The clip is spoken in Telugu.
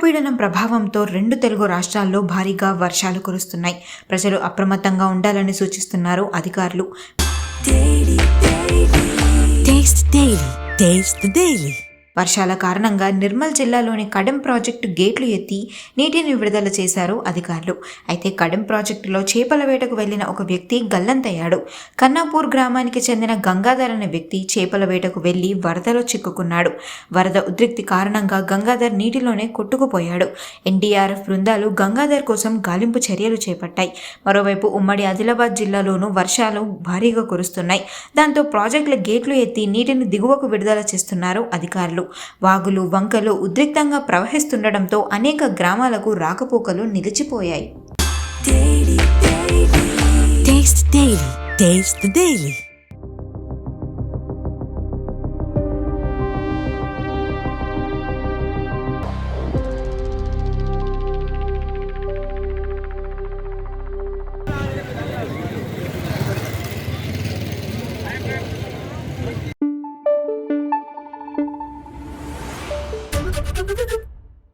అల్పపీడనం ప్రభావంతో రెండు తెలుగు రాష్ట్రాల్లో భారీగా వర్షాలు కురుస్తున్నాయి. ప్రజలు అప్రమత్తంగా ఉండాలని సూచిస్తున్నారు అధికారులు. వర్షాల కారణంగా నిర్మల్ జిల్లాలోని కడెం ప్రాజెక్టు గేట్లు ఎత్తి నీటిని విడుదల చేశారు అధికారులు. అయితే కడెం ప్రాజెక్టులో చేపల వేటకు వెళ్ళిన ఒక వ్యక్తి గల్లంతయ్యాడు. కన్నాపూర్ గ్రామానికి చెందిన గంగాధర్ అనే వ్యక్తి చేపల వేటకు వెళ్ళి వరదలో చిక్కుకున్నాడు. వరద ఉద్రిక్తి కారణంగా గంగాధర్ నీటిలోనే కొట్టుకుపోయాడు. ఎన్డీఆర్ఎఫ్ బృందాలు గంగాధర్ కోసం గాలింపు చర్యలు చేపట్టాయి. మరోవైపు ఉమ్మడి ఆదిలాబాద్ జిల్లాలోనూ వర్షాలు భారీగా కురుస్తున్నాయి. దాంతో ప్రాజెక్టుల గేట్లు ఎత్తి నీటిని దిగువకు విడుదల చేస్తున్నారు అధికారులు. వాగులు వంకలు ఉద్రిక్తంగా ప్రవహిస్తుండటంతో అనేక గ్రామాలకు రాకపోకలు నిలిచిపోయాయి. どどどど。